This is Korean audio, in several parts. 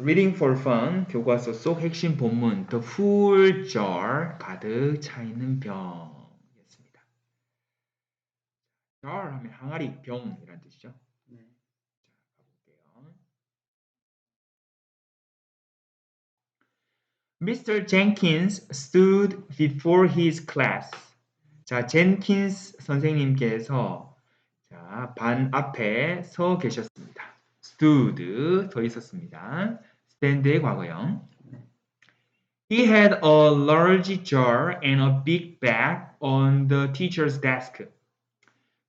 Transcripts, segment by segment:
Reading for fun 교과서 속 핵심 본문 The full jar 가득 차 있는 병이었습니다. jar 하면 항아리 병이란 뜻이죠. 네. 자, 가볼게요. Mr. Jenkins stood before his class. 자, 젠킨스 선생님께서 자, 반 앞에 서 계셨습니다. Stood 서 있었습니다. stand의 과거형. He had a large jar and a big bag on the teacher's desk.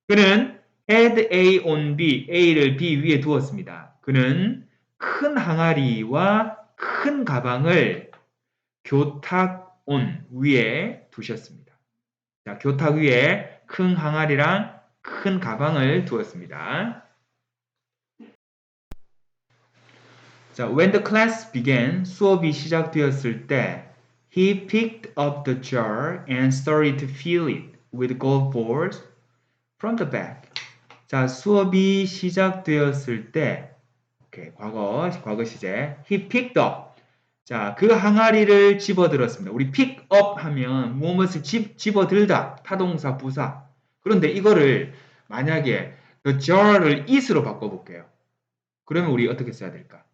그는 had A on B, A를 B 위에 두었습니다. 그는 큰 항아리와 큰 가방을 교탁 on 위에 두셨습니다. 자, 교탁 위에 큰 항아리랑 큰 가방을 두었습니다. 자, when the class began, 수업이 시작되었을 때, he picked up the jar and started to fill it with golf balls from the back. 자, 수업이 시작되었을 때, 오케이, 과거, 과거 시제, he picked up. 자, 그 항아리를 집어들었습니다. 우리 pick up 하면 무엇을 집, 집어들다, 타동사, 부사. 그런데 이거를 만약에 the jar를 it으로 바꿔볼게요. 그러면 우리 어떻게 써야 될까?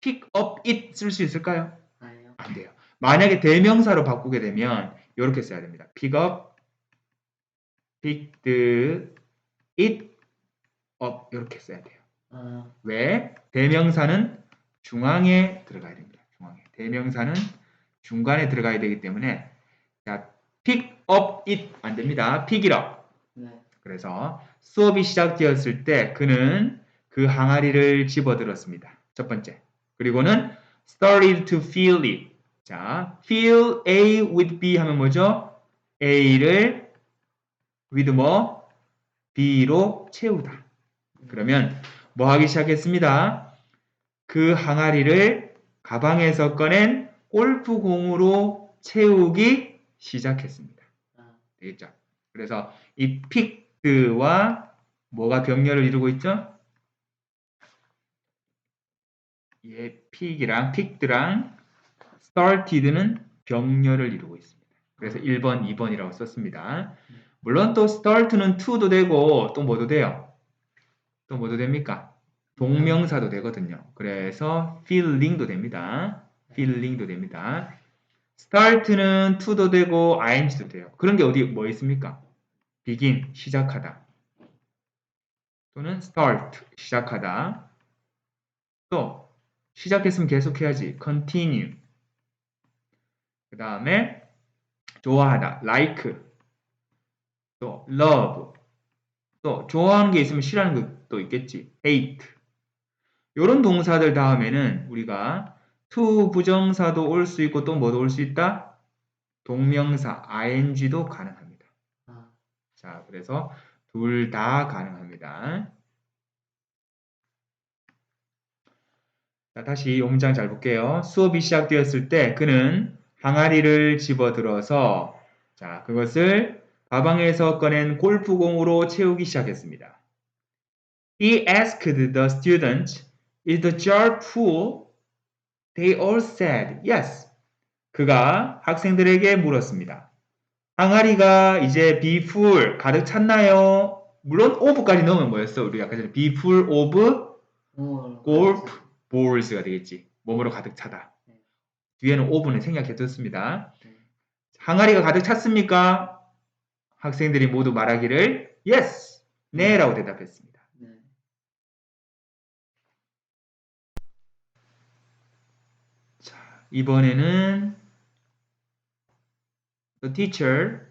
Pick up it 쓸 수 있을까요? 아니요. 안 돼요. 만약에 대명사로 바꾸게 되면 이렇게 써야 됩니다. pick up, picked it up 이렇게 써야 돼요. 아, 왜? 대명사는 중앙에 들어가야 됩니다. 중앙에. 대명사는 중간에 들어가야 되기 때문에 자, pick up it 안 됩니다. pick it up. 네. 그래서 수업이 시작되었을 때 그는 그 항아리를 집어들었습니다. 첫 번째. 그리고는 started to fill it. 자, fill A with B 하면 뭐죠? A를 with 뭐? B로 채우다. 그러면 뭐 하기 시작했습니다. 그 항아리를 가방에서 꺼낸 골프공으로 채우기 시작했습니다. 아, 되겠죠? 그래서 이 픽드와 뭐가 병렬을 이루고 있죠? 예, 픽이랑 픽드랑 started는 병렬을 이루고 있습니다. 그래서 1번, 2번이라고 썼습니다. 물론 또 start는 to도 되고 또 뭐도 돼요? 또 뭐도 됩니까? 동명사도 되거든요. 그래서 feeling도 됩니다. feeling도 됩니다. start는 to도 되고 ing도 돼요. 그런 게 어디 뭐 있습니까? begin 시작하다. 또는 start 시작하다. 또 시작했으면 계속해야지. continue. 그 다음에 좋아하다. like. 또 love. 또 좋아하는 게 있으면 싫어하는 것도 있겠지. hate. 이런 동사들 다음에는 우리가 to 부정사도 올 수 있고 또 뭐도 올 수 있다? 동명사 ing도 가능합니다. 아, 자, 그래서 둘 다 가능합니다. 자, 다시 용장 잘 볼게요. 수업이 시작되었을 때 그는 항아리를 집어들어서 자, 그것을 가방에서 꺼낸 골프공으로 채우기 시작했습니다. He asked the students, is the jar full? They all said yes. 그가 학생들에게 물었습니다. 항아리가 이제 be full 가득 찼나요? 물론 of까지 넣으면 뭐였어? 우리 아까 전에 be full of 오, golf balls가 되겠지. 몸으로 가득 차다. 네. 뒤에는 of는 생략해뒀습니다. 네. 항아리가 가득 찼습니까? 학생들이 모두 말하기를 yes, 네라고 대답했습니다. 네. 자, 이번에는 the teacher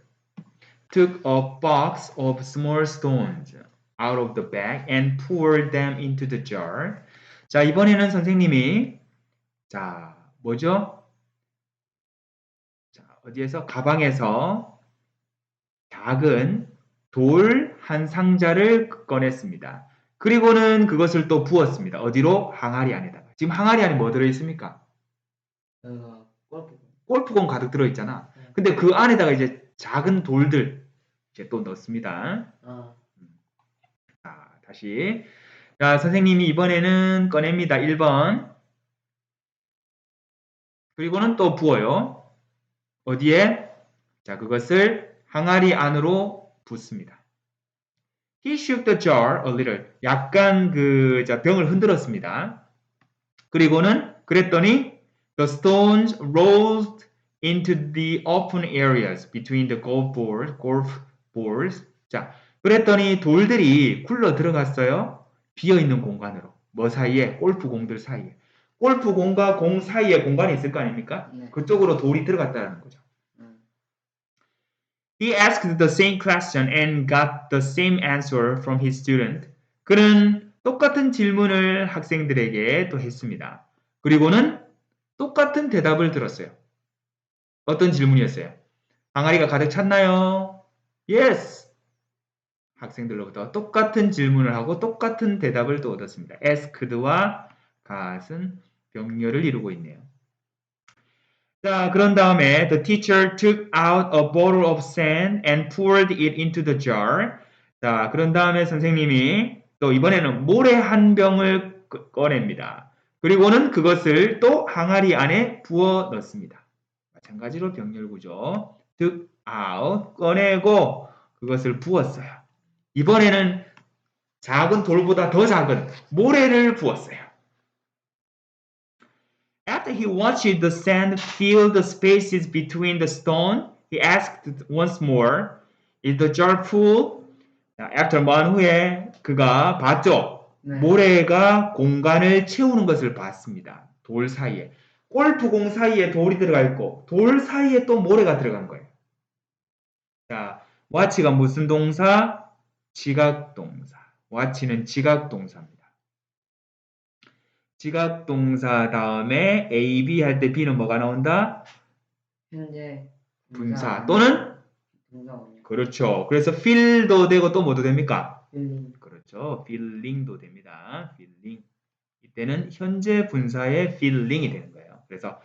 took a box of small stones out of the bag and poured them into the jar. 자, 이번에는 선생님이 자, 뭐죠? 자, 어디에서 가방에서 작은 돌 한 상자를 꺼냈습니다. 그리고는 그것을 또 부었습니다. 어디로? 항아리 안에다가. 지금 항아리 안에 뭐 들어 있습니까? 여기가 골프. 골프공 가득 들어 있잖아. 네. 근데 그 안에다가 이제 작은 돌들 이제 또 넣습니다. 아, 자, 다시 자, 선생님이 이번에는 꺼냅니다. 1번. 그리고는 또 부어요. 어디에? 자, 그것을 항아리 안으로 붓습니다. He shook the jar a little. 약간 그, 자, 병을 흔들었습니다. 그리고는 그랬더니 the stones rolled into the open areas between the golf board, golf balls. 자, 그랬더니 돌들이 굴러 들어갔어요. 비어 있는 공간으로. 뭐 사이에? 골프 공들 사이에. 골프 공과 공 사이에 공간이 있을 거 아닙니까? 네. 그쪽으로 돌이 들어갔다는 거죠. 음. He asked the same question and got the same answer from his student. 그는 똑같은 질문을 학생들에게 또 했습니다. 그리고는 똑같은 대답을 들었어요. 어떤 질문이었어요? 항아리가 가득 찼나요? Yes. 학생들로부터 똑같은 질문을 하고 똑같은 대답을 또 얻었습니다. asked와 got은 병렬을 이루고 있네요. 자, 그런 다음에 the teacher took out a bottle of sand and poured it into the jar. 자, 그런 다음에 선생님이 또 이번에는 모래 한 병을 꺼- 꺼냅니다. 그리고는 그것을 또 항아리 안에 부어 넣습니다. 마찬가지로 병렬 구조. took out 꺼내고 그것을 부었어요. 이번에는 작은 돌보다 더 작은 모래를 부었어요. After he watched the sand fill the spaces between the stone, he asked once more, Is the jar full? 자, After 만 후에 그가 봤죠. 네. 모래가 공간을 채우는 것을 봤습니다. 돌 사이에. 골프공 사이에 돌이 들어가 있고 돌 사이에 또 모래가 들어간 거예요. 자, watch가 무슨 동사? 지각 동사. watch는 지각 동사입니다. 지각 동사 다음에 A, B 할 때 B는 뭐가 나온다? 현재 분사 또는 분사원이요. 그렇죠. 그래서 feel도 되고 또 뭐도 됩니까? 필링. 그렇죠. feeling도 됩니다. feeling. 이때는 현재 분사의 feeling이 되는 거예요. 그래서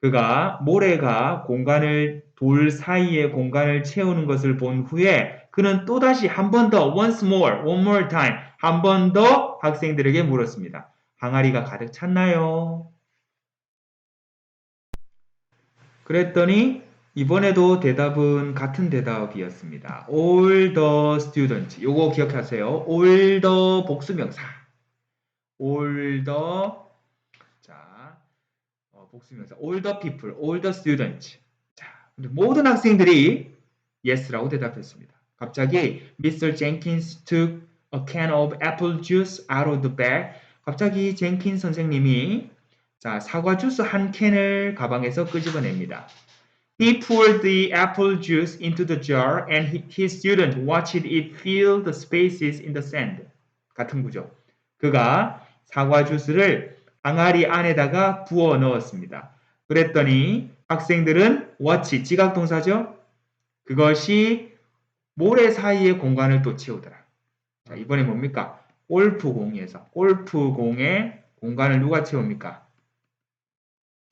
그가 모래가 공간을 돌 사이에 공간을 채우는 것을 본 후에 그는 또다시 한 번 더 once more, one more time 한 번 더 학생들에게 물었습니다. 항아리가 가득 찼나요? 그랬더니 이번에도 대답은 같은 대답이었습니다. All the students. 요거 기억하세요. All the 복수명사. All the 자 어, 복수명사. All the people. All the students. 자, 모든 학생들이 yes라고 대답했습니다. 갑자기 Mr. Jenkins took a can of apple juice out of the bag. 갑자기 젠킨 선생님이 자 사과 주스 한 캔을 가방에서 끄집어냅니다. He poured the apple juice into the jar and he- his student watched it fill the spaces in the sand. 같은 구조. 그가 사과 주스를 항아리 안에다가 부어 넣었습니다. 그랬더니 학생들은 watch, 지각 동사죠? 그것이 모래 사이의 공간을 또 채우더라. 자, 이번에 뭡니까? 골프공에서 골프공의 공간을 누가 채웁니까?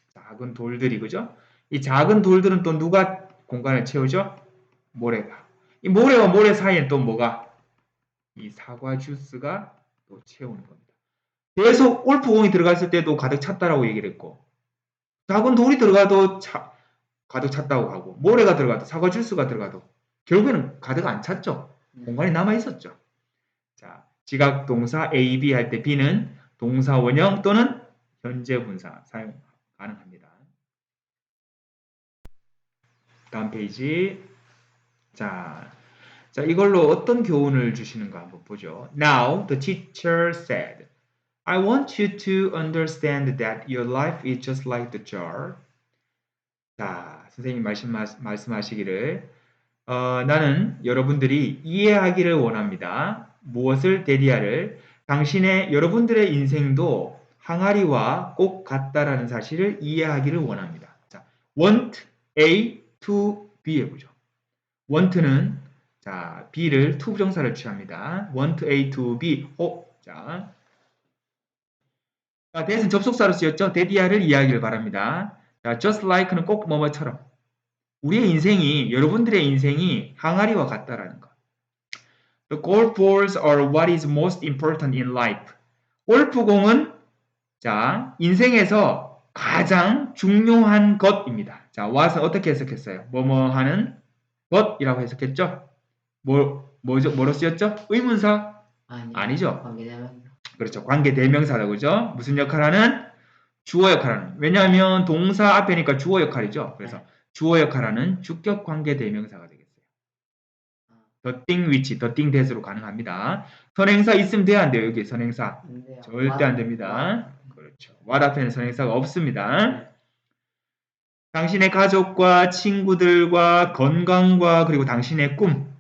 작은 돌들이 그죠? 이 작은 돌들은 또 누가 공간을 채우죠? 모래가. 이 모래와 모래 사이에 또 뭐가? 이 사과 주스가 또 채우는 겁니다. 계속 골프공이 들어갔을 때도 가득 찼다라고 얘기를 했고, 작은 돌이 들어가도 차- 가득 찼다고 하고, 모래가 들어가도 사과 주스가 들어가도 결국에는 가득 안 찼죠. 네. 공간이 남아 있었죠. 자, 지각 동사 A, B 할 때 B는 동사 원형 또는 현재 분사 사용 가능합니다. 다음 페이지. 자, 자 이걸로 어떤 교훈을 주시는가 한번 보죠. Now the teacher said, I want you to understand that your life is just like the jar. 자, 선생님 말씀 말씀하시기를 어, 나는 여러분들이 이해하기를 원합니다. 무엇을 대리하를 당신의 여러분들의 인생도 항아리와 꼭 같다라는 사실을 이해하기를 원합니다. 자, want A to B의 구조. want는 자, B를 to 부정사를 취합니다. want A to B. 어, 자. 자, that은 접속사로 쓰였죠. 대디아를 이해하기를 바랍니다. 자, just like는 꼭 뭐뭐처럼. 우리의 인생이 여러분들의 인생이 항아리와 같다라는 것. The golf balls are what is most important in life. 골프공은 자, 인생에서 가장 중요한 것입니다. 자, what은 어떻게 해석했어요? 뭐뭐 하는 것이라고 해석했죠? 뭐, 뭐죠? 뭐로 쓰였죠? 의문사? 아니 아니죠. 관계되면 그렇죠. 관계 대명사다, 그죠? 무슨 역할 하는? 주어 역할 하는. 왜냐하면 동사 앞에니까 주어 역할이죠. 그래서 주어 역할 하는 주격 관계 대명사가 되겠어요. the thing which, the thing that으로 가능합니다. 선행사 있으면 돼야 안 돼요, 여기 선행사. 근데 절대 안 됩니다. 그렇죠. what 앞에는 선행사가 없습니다. 당신의 가족과 친구들과 건강과 그리고 당신의 꿈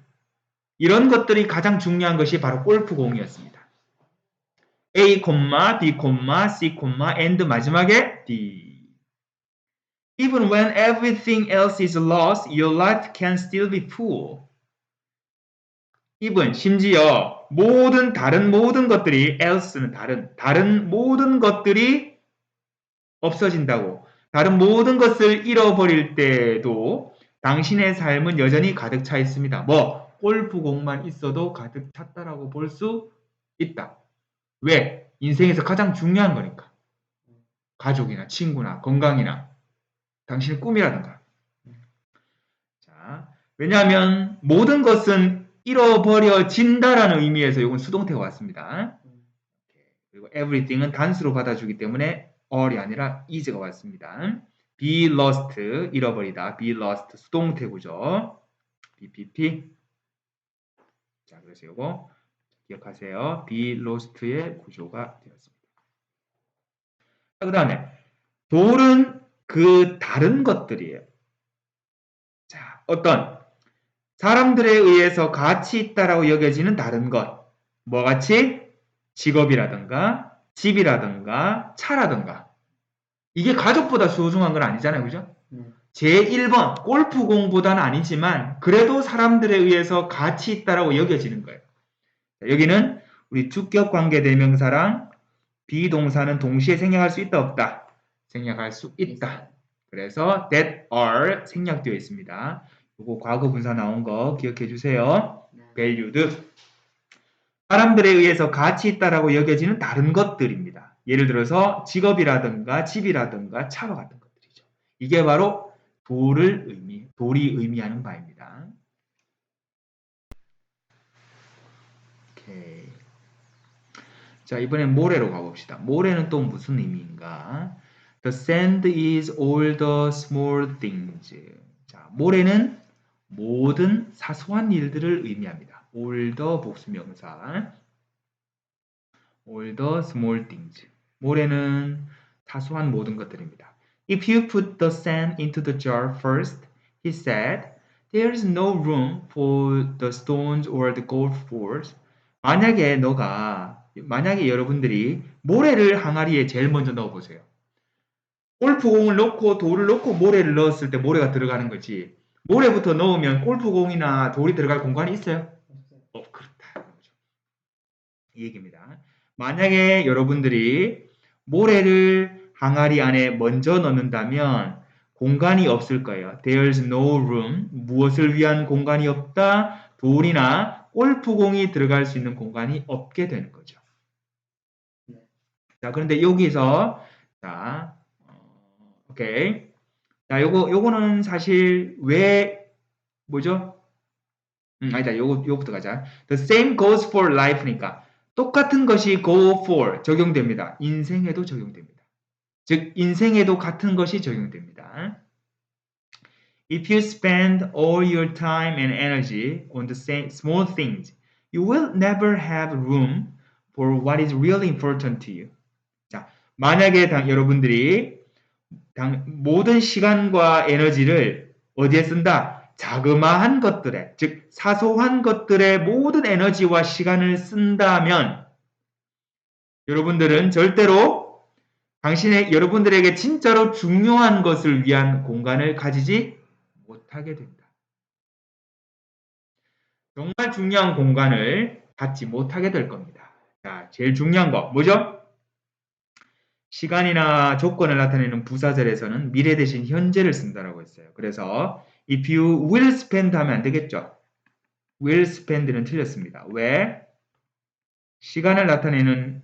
이런 것들이 가장 중요한 것이 바로 골프 공이었습니다. A, B, C, and 마지막에 D. Even when everything else is lost, your life can still be full. even 심지어 모든 다른 모든 것들이 else는 다른 다른 모든 것들이 없어진다고 다른 모든 것을 잃어버릴 때도 당신의 삶은 여전히 가득 차 있습니다. 뭐 골프공만 있어도 가득 찼다라고 볼 수 있다. 왜? 인생에서 가장 중요한 거니까. 가족이나 친구나 건강이나 당신의 꿈이라든가. 자, 왜냐하면 모든 것은 잃어버려진다라는 의미에서 이건 수동태가 왔습니다. 그리고 everything은 단수로 받아주기 때문에 all이 아니라 is가 왔습니다. be lost 잃어버리다 be lost 수동태구죠. BPP 자 그래서 이거 기억하세요. be lost의 구조가 되었습니다. 그 다음에 돌은 그 다른 것들이에요. 자 어떤 사람들에 의해서 가치 있다라고 여겨지는 다른 것. 뭐 같이? 직업이라든가 집이라든가 차라든가. 이게 가족보다 소중한 건 아니잖아요. 그죠? 네. 제1번 골프공보다는 아니지만 그래도 사람들에 의해서 가치 있다라고 여겨지는 거예요. 자, 여기는 우리 주격 관계 대명사랑 비동사는 동시에 생략할 수 있다 없다. 생략할 수 있다. 그래서 that are 생략되어 있습니다. 요거 과거 분사 나온 거 기억해 주세요. 네. valued. 사람들에 의해서 가치 있다라고 여겨지는 다른 것들입니다. 예를 들어서 직업이라든가 집이라든가 차와 같은 것들이죠. 이게 바로 돌을 의미, 돌이 의미하는 바입니다. 오케이. 자, 이번엔 모래로 가봅시다. 모래는 또 무슨 의미인가? The sand is all the small things. 자, 모래는 모든 사소한 일들을 의미합니다. all the 복수명사. all the small things. 모래는 사소한 모든 것들입니다. If you put the sand into the jar first, he said, there's no room for the stones or the golf balls. 만약에 너가 만약에 여러분들이 모래를 항아리에 제일 먼저 넣어 보세요. 골프공을 넣고 돌을 넣고 모래를 넣었을 때 모래가 들어가는 거지. 모래부터 넣으면 골프공이나 돌이 들어갈 공간이 있어요? 없어요. 어, 그렇다. 이 얘기입니다. 만약에 여러분들이 모래를 항아리 안에 먼저 넣는다면 공간이 없을 거예요. There's no room. 무엇을 위한 공간이 없다? 돌이나 골프공이 들어갈 수 있는 공간이 없게 되는 거죠. 네. 자, 그런데 여기서 자, 어, 오케이. 자, 요거 요거는 사실 왜 뭐죠? 음, 아니다. 요거 요거부터 가자. The same goes for life니까 똑같은 것이 go for 적용됩니다. 인생에도 적용됩니다. 즉 인생에도 같은 것이 적용됩니다. If you spend all your time and energy on the same small things, you will never have room for what is really important to you. 자, 만약에 당, 여러분들이 당, 모든 시간과 에너지를 어디에 쓴다? 자그마한 것들에, 즉 사소한 것들의 모든 에너지와 시간을 쓴다면 여러분들은 절대로 당신의 여러분들에게 진짜로 중요한 것을 위한 공간을 가지지 못하게 된다. 정말 중요한 공간을 갖지 못하게 될 겁니다. 자, 제일 중요한 거 뭐죠? 시간이나 조건을 나타내는 부사절에서는 미래 대신 현재를 쓴다라고 했어요. 그래서 if you will spend 하면 안 되겠죠. will spend는 틀렸습니다. 왜? 시간을 나타내는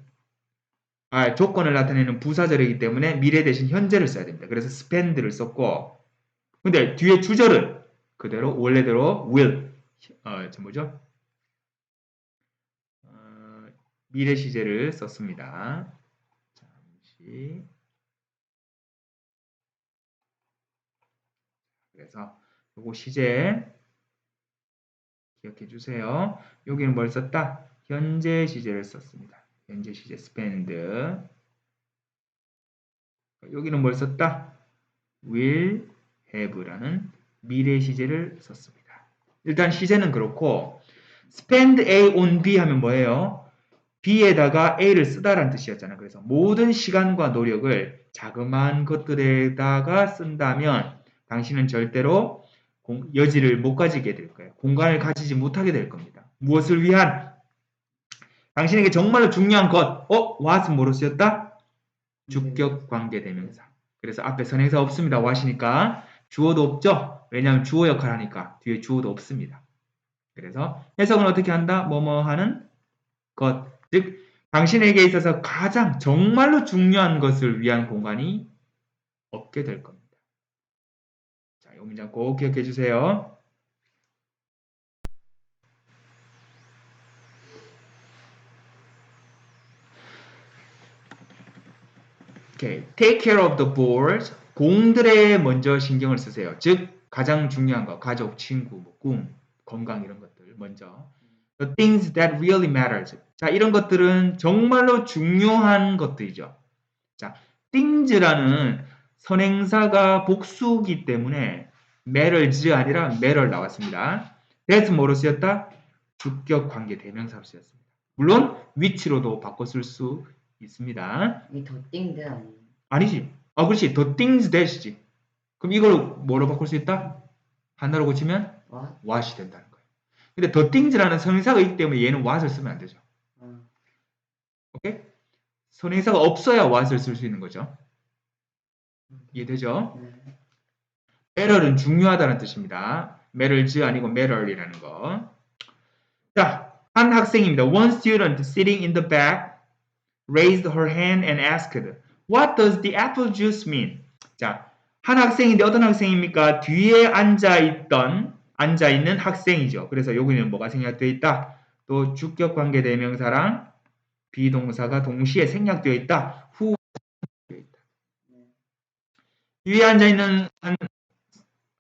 아, 조건을 나타내는 부사절이기 때문에 미래 대신 현재를 써야 됩니다. 그래서 spend를 썼고 근데 뒤에 주절은 그대로 원래대로 will 어, 저 뭐죠? 어, 미래 시제를 썼습니다. 잠시 그래서 요거 시제 기억해 주세요. 여기는 뭘 썼다? 현재 시제를 썼습니다. 현재 시제 spend. 여기는 뭘 썼다? will have라는 미래 시제를 썼습니다. 일단 시제는 그렇고 spend A on B 하면 뭐예요? B에다가 A를 쓰다라는 뜻이었잖아요. 그래서 모든 시간과 노력을 자그마한 것들에다가 쓴다면 당신은 절대로 공- 여지를 못 가지게 될 거예요. 공간을 가지지 못하게 될 겁니다. 무엇을 위한? 당신에게 정말로 중요한 것. 어? what은 뭐로 쓰였다? 주격 관계 대명사. 그래서 앞에 선행사 없습니다. what이니까 주어도 없죠? 왜냐하면 주어 역할 하니까 뒤에 주어도 없습니다. 그래서 해석은 어떻게 한다? 뭐뭐 하는 것. 즉, 당신에게 있어서 가장 정말로 중요한 것을 위한 공간이 없게 될 겁니다. 자, 이 문장 꼭 기억해 주세요. 오케이. Take care of the balls. 공들에 먼저 신경을 쓰세요. 즉, 가장 중요한 거, 가족, 친구, 뭐 꿈, 건강 이런 것들 먼저. The things that really matters. 자, 이런 것들은 정말로 중요한 것들이죠. 자, things라는 선행사가 복수기 때문에 matters가 아니라 matter 나왔습니다. that's 뭐로 쓰였다? 주격 관계 대명사로 쓰였습니다. 물론 위치로도 바꿔 쓸 수 있습니다. 이 도띵드 아니에요? 아니지. 아, 그렇지. the things that이지. 그럼 이걸 뭐로 바꿀 수 있다? 하나로 고치면 와? what이 된다는 거예요. 근데 the things라는 선행사가 있기 때문에 얘는 what을 쓰면 안 되죠. 어. 오케이? 선행사가 없어야 what을 쓸 수 있는 거죠. 이해되죠? 네. matter은 중요하다는 뜻입니다. matters 아니고 matter이라는 거. 자, 한 학생입니다. One student sitting in the back raised her hand and asked, What does the apple juice mean? 자, 한 학생인데 어떤 학생입니까? 뒤에 앉아 있던, 앉아 있는 학생이죠. 그래서 여기는 뭐가 생략되어 있다? 또 주격 관계 대명사랑 비동사가 동시에 생략되어 있다. 후 되어 있다. 뒤에 앉아 있는 한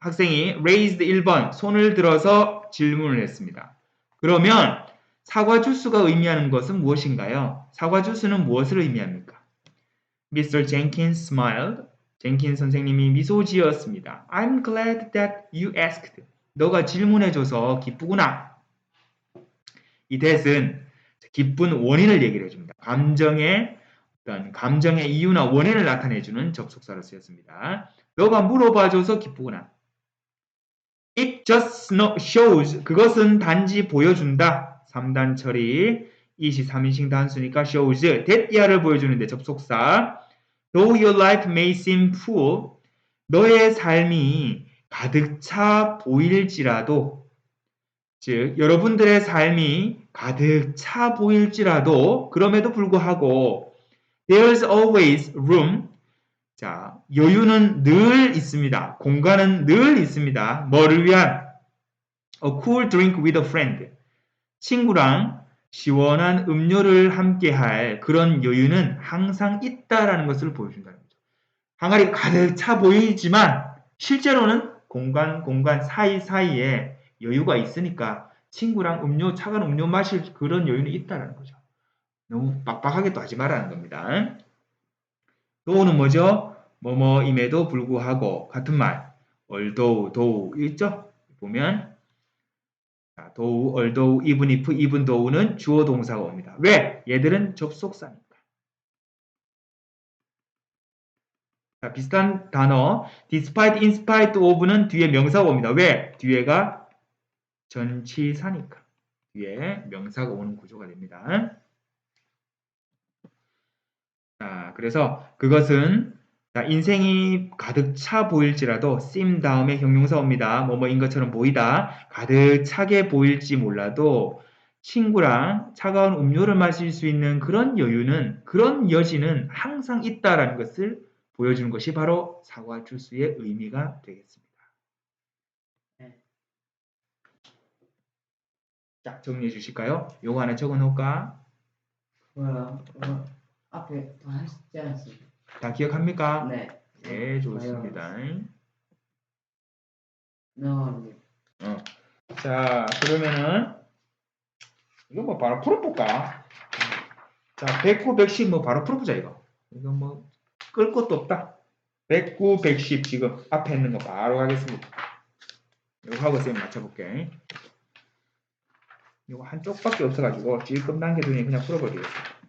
학생이 raised 1번 손을 들어서 질문을 했습니다. 그러면 사과 주스가 의미하는 것은 무엇인가요? 사과 주스는 무엇을 의미합니까? Mr. Jenkins smiled. 젠킨 선생님이 미소 지었습니다. I'm glad that you asked. 너가 질문해줘서 기쁘구나. 이 that은 기쁜 원인을 얘기를 해줍니다. 감정의 어떤 감정의 이유나 원인을 나타내주는 접속사로 쓰였습니다. 너가 물어봐줘서 기쁘구나. It just shows. 그것은 단지 보여준다. 3단 처리. 23인칭 단수니까 shows. that 이하를 보여주는데 접속사. Though your life may seem full. 너의 삶이 가득 차 보일지라도 즉 여러분들의 삶이 가득 차 보일지라도 그럼에도 불구하고 there's always room 자, 여유는 늘 있습니다. 공간은 늘 있습니다. 뭐를 위한? A cool drink with a friend. 친구랑 시원한 음료를 함께 할 그런 여유는 항상 있다라는 것을 보여준다는 거죠. 항아리가 가득 차 보이지만 실제로는 공간, 공간 사이 사이에 여유가 있으니까 친구랑 음료, 차가운 음료 마실 그런 여유는 있다라는 거죠. 너무 빡빡하게 또 하지 말라는 겁니다. 또는 뭐죠? 뭐뭐임에도 불구하고 같은 말 although, though 있죠? 보면 자, though, although, even if, even though는 주어 동사가 옵니다. 왜? 얘들은 접속사니까. 자, 비슷한 단어 despite, in spite of는 뒤에 명사가 옵니다. 왜? 뒤에가 전치사니까. 뒤에 명사가 오는 구조가 됩니다. 자, 그래서 그것은 자, 인생이 가득 차 보일지라도 seem 다음에 형용사 옵니다. 뭐뭐인 것처럼 보이다. 가득 차게 보일지 몰라도 친구랑 차가운 음료를 마실 수 있는 그런 여유는 그런 여지는 항상 있다라는 것을 보여주는 것이 바로 사과 주스의 의미가 되겠습니다. 네. 자, 정리해 주실까요? 요거 하나 적어 놓을까? 뭐야? 어, 앞에 다 하시지 않았습니까? 다 기억합니까? 네. 네, 좋습니다. No. 어. 자, 그러면은 이거 뭐 바로 풀어볼까? 자, 109, 110 뭐 바로 풀어보자 이거. 이거 뭐 끌 것도 없다. 109, 110 지금 앞에 있는 거 바로 하겠습니다. 이거 하고 쌤 맞춰볼게. 이거 한쪽밖에 없어가지고 지금 단계 중에 그냥 풀어버리겠습니다.